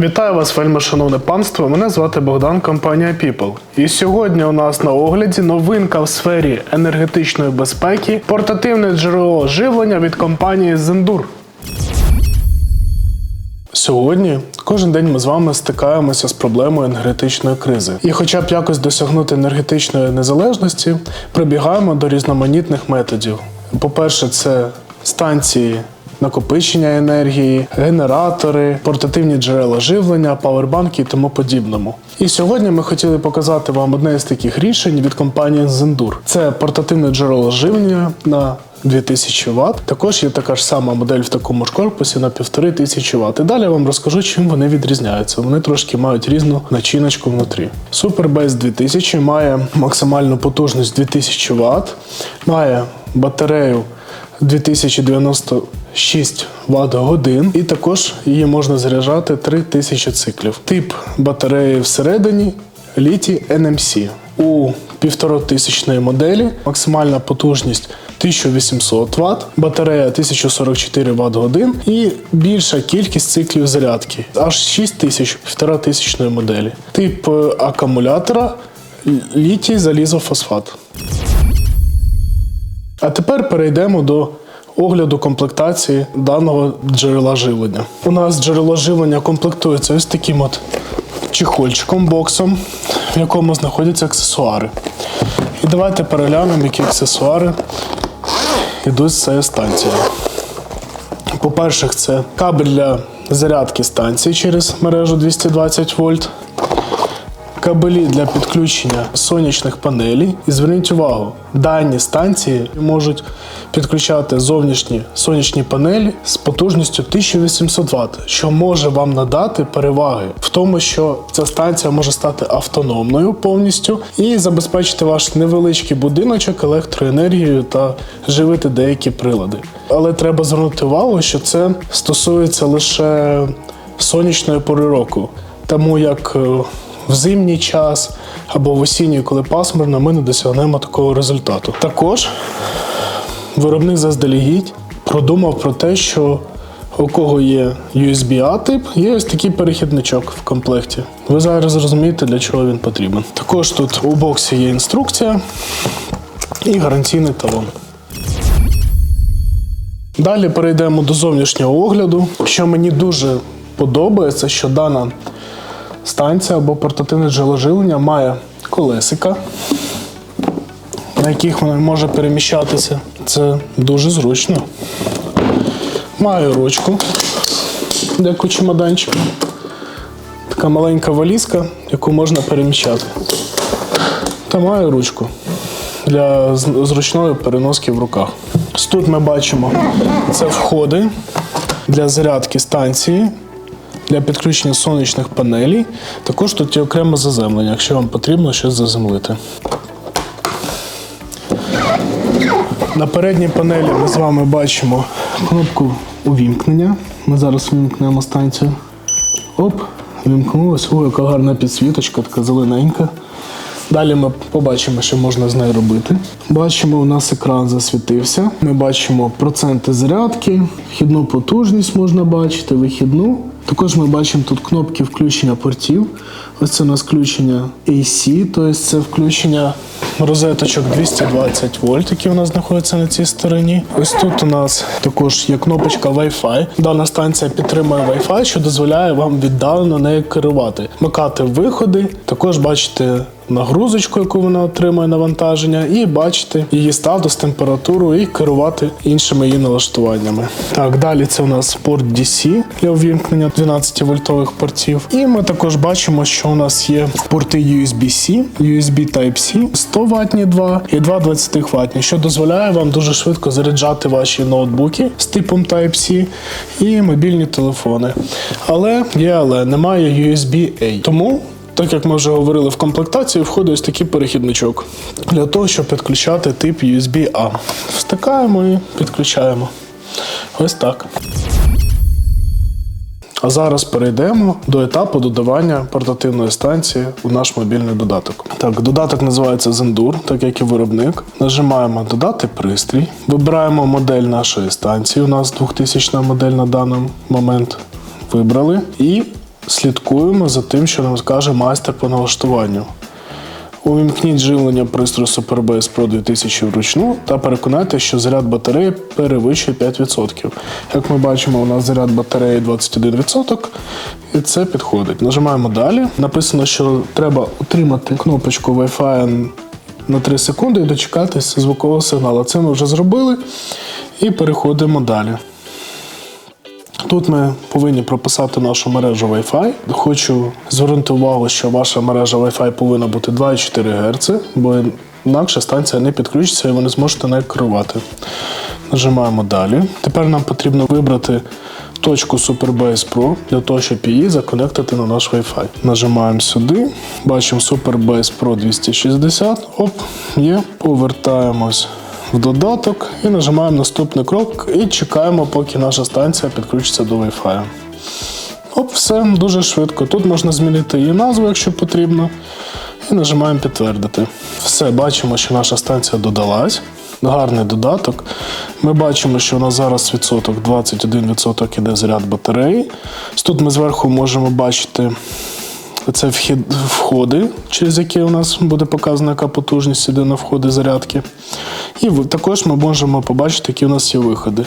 Вітаю вас, вельми шановне панство. Мене звати Богдан, компанія People. І сьогодні у нас на огляді новинка в сфері енергетичної безпеки, портативне джерело живлення від компанії Zendur. Сьогодні кожен день ми з вами стикаємося з проблемою енергетичної кризи. І хоча б якось досягнути енергетичної незалежності, прибігаємо до різноманітних методів. По-перше, це станції накопичення енергії, генератори, портативні джерела живлення, павербанки і тому подібному. І сьогодні ми хотіли показати вам одне з таких рішень від компанії Zendur. Це портативне джерело живлення на 2000 Вт. Також є така ж сама модель в такому ж корпусі на 1500 Вт. І далі я вам розкажу, чим вони відрізняються. Вони трошки мають різну начиночку внутрі. Superbase 2000 має максимальну потужність 2000 Вт, має батарею 2096 Вт годин, і також її можна заряджати 3000 циклів. Тип батареї всередині літій NMC. У 1500 моделі максимальна потужність 1800 Вт, батарея 1044 Вт годин і більша кількість циклів зарядки аж 6000 1500 моделі. Тип е, акумулятора літій залізофосфат. А тепер перейдемо до огляду комплектації даного джерела живлення. У нас джерело живлення комплектується ось таким от чехольчиком, боксом, в якому знаходяться аксесуари. І давайте переглянемо, які аксесуари йдуть з цієї. По-перше, це кабель для зарядки станції через мережу 220 вольт кабелі для підключення сонячних панелей. І зверніть увагу, дані станції можуть підключати зовнішні сонячні панелі з потужністю 1800 Вт, що може вам надати переваги в тому, що ця станція може стати автономною повністю і забезпечити ваш невеличкий будиночок електроенергією та живити деякі прилади. Але треба звернути увагу, що це стосується лише сонячної пори року, тому як е, в зимній час або в осінній, коли пасмурно, ми не досягнемо такого результату. Також виробник заздалегідь продумав про те, що у кого є USB-A тип, є ось такий перехідничок в комплекті. Ви зараз зрозумієте, для чого він потрібен. Також тут у боксі є інструкція і гарантійний талон. Далі перейдемо до зовнішнього огляду. Що мені дуже подобається, що дана станція або портативне джерело живлення має колесика, на яких вона може переміщатися. Це дуже зручно. Маю ручку, як у чемоданчик. Така маленька валізка, яку можна переміщати. Та маю ручку для зручної переноски в руках. Тут ми бачимо це входи для зарядки станції, для підключення сонячних панелей. Також тут є окреме заземлення, якщо вам потрібно щось заземлити. На передній панелі ми з вами бачимо кнопку увімкнення. Ми зараз увімкнемо станцію. Оп, вімкнулось. Ой, яка гарна підсвіточка, така зелененька. Далі ми побачимо, що можна з нею робити. Бачимо, у нас екран засвітився. Ми бачимо проценти зарядки, вхідну потужність можна бачити, вихідну. Також ми бачимо тут кнопки включення портів. Ось це у нас включення AC, тобто це включення розеточок 220 вольт, які у нас знаходяться на цій стороні. Ось тут у нас також є кнопочка Wi-Fi. Дана станція підтримує Wi-Fi, що дозволяє вам віддалено нею керувати. Вмикати виходи, також бачите нагрузочку, яку вона отримує навантаження, і бачити її статус, температуру і керувати іншими її налаштуваннями. Так, далі це у нас порт DC для увімкнення 12 вольтових портів. І ми також бачимо, що у нас є порти USB-C, USB Type-C, 100 ватні 2 і 2 20 ватні, що дозволяє вам дуже швидко заряджати ваші ноутбуки з типом Type-C і мобільні телефони. Але є але немає USB-A. Тому так як ми вже говорили в комплектації, входить ось такий перехідничок для того, щоб підключати тип USB-A. Встикаємо і підключаємо. Ось так. А зараз перейдемо до етапу додавання портативної станції у наш мобільний додаток. Так, додаток називається Zendur, так як і виробник. Нажимаємо Додати пристрій, вибираємо модель нашої станції. У нас 2000 модель на даний момент. Вибрали і слідкуємо за тим, що нам скаже майстер по налаштуванню. Увімкніть живлення пристрою SuperBase Pro 2000 вручну та переконайтеся, що заряд батареї перевищує 5%. Як ми бачимо, у нас заряд батареї 21%, і це підходить. Нажимаємо далі. Написано, що треба утримати кнопочку Wi-Fi на 3 секунди і дочекатись звукового сигналу. Це ми вже зробили. І переходимо далі. Тут ми повинні прописати нашу мережу Wi-Fi. Хочу звернути увагу, що ваша мережа Wi-Fi повинна бути 2,4 Гц, бо інакше станція не підключиться і ви не зможете нею керувати. Нажимаємо далі. Тепер нам потрібно вибрати точку SuperBase Pro для того, щоб її законектити на наш Wi-Fi. Нажимаємо сюди, бачимо SuperBase Pro 260. Оп, є. Повертаємось в додаток і нажимаємо наступний крок і чекаємо, поки наша станція підключиться до Wi-Fi. Оп, все дуже швидко. Тут можна змінити її назву, якщо потрібно. І нажимаємо підтвердити. Все, бачимо, що наша станція додалась. Гарний додаток. Ми бачимо, що у нас зараз відсоток 21% іде заряд батареї. Тут ми зверху можемо бачити це вхід, входи, через які у нас буде показана, яка потужність іде на входи зарядки. І також ми можемо побачити, які у нас є виходи.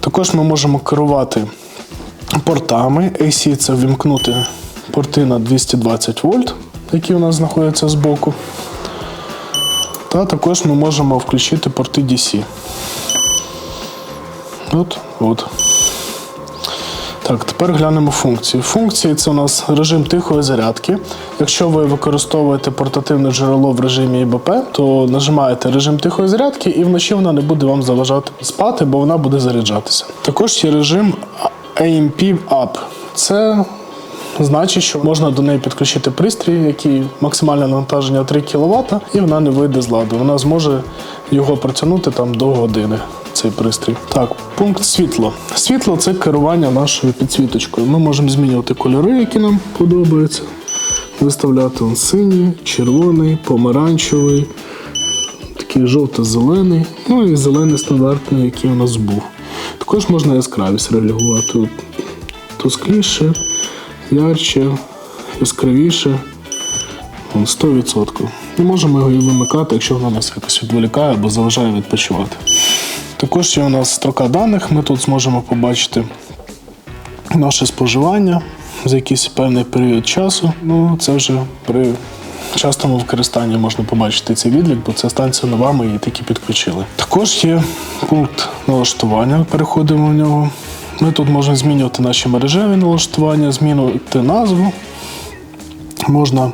Також ми можемо керувати портами. AC це ввімкнути порти на 220 вольт, які у нас знаходяться збоку. Та також ми можемо включити порти DC. От, от. Так, тепер глянемо функції. Функції це у нас режим тихої зарядки. Якщо ви використовуєте портативне джерело в режимі ІБП, то нажимаєте режим тихої зарядки і вночі вона не буде вам заважати спати, бо вона буде заряджатися. Також є режим AMP Up. Це значить, що можна до неї підключити пристрій, який максимальне навантаження 3 кВт, і вона не вийде з ладу. Вона зможе його протягнути там до години. Цей пристрій. Так, пункт світло. Світло це керування нашою підсвіточкою. Ми можемо змінювати кольори, які нам подобаються. Виставляти он синій, червоний, помаранчевий, такий жовто-зелений, ну і зелений стандартний, який у нас був. Також можна яскравість регулювати. Тускліше, ярче, яскравіше. 100%. І можемо його і вимикати, якщо воно нас якось відволікає або заважає відпочивати. Також є у нас строка даних, ми тут зможемо побачити наше споживання за якийсь певний період часу. Ну, це вже при частому використанні можна побачити цей відлік, бо це станція нова, ми її тільки підключили. Також є пункт налаштування, переходимо в нього. Ми тут можемо змінювати наші мережеві налаштування, змінювати назву. Можна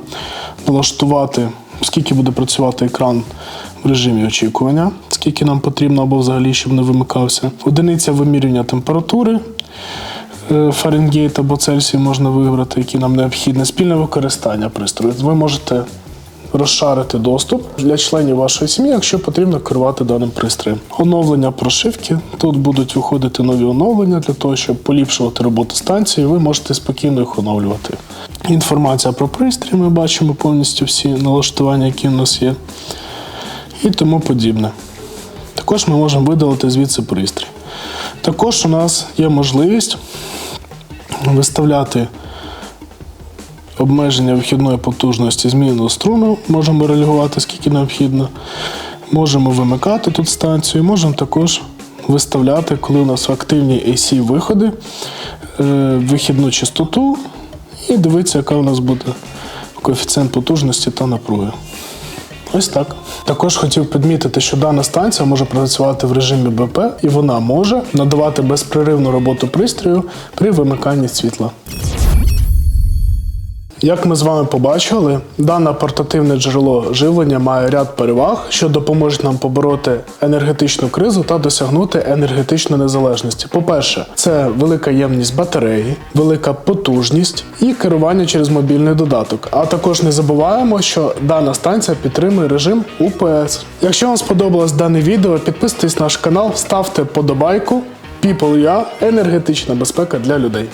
налаштувати, скільки буде працювати екран в режимі очікування, скільки нам потрібно або взагалі, щоб не вимикався. Одиниця вимірювання температури. е, Фаренгейт або Цельсій можна вибрати, які нам необхідні. Спільне використання пристрою. Ви можете розшарити доступ для членів вашої сім'ї, якщо потрібно керувати даним пристроєм. Оновлення прошивки. Тут будуть виходити нові оновлення для того, щоб поліпшувати роботу станції. Ви можете спокійно їх оновлювати. Інформація про пристрій. Ми бачимо повністю всі налаштування, які у нас є, і тому подібне. Також ми можемо видалити звідси пристрій. Також у нас є можливість виставляти обмеження вихідної потужності зміненого струну, можемо регулювати скільки необхідно. Можемо вимикати тут станцію, можемо також виставляти, коли у нас активні AC виходи, е, вихідну частоту і дивитися, яка у нас буде коефіцієнт потужності та напруги. Ось так. Також хотів підмітити, що дана станція може працювати в режимі БП, і вона може надавати безпреривну роботу пристрою при вимиканні світла. Як ми з вами побачили, дане портативне джерело живлення має ряд переваг, що допоможуть нам побороти енергетичну кризу та досягнути енергетичної незалежності. По-перше, це велика ємність батареї, велика потужність і керування через мобільний додаток. А також не забуваємо, що дана станція підтримує режим УПС. Якщо вам сподобалось дане відео, підписуйтесь на наш канал, ставте подобайку. People.ua – енергетична безпека для людей.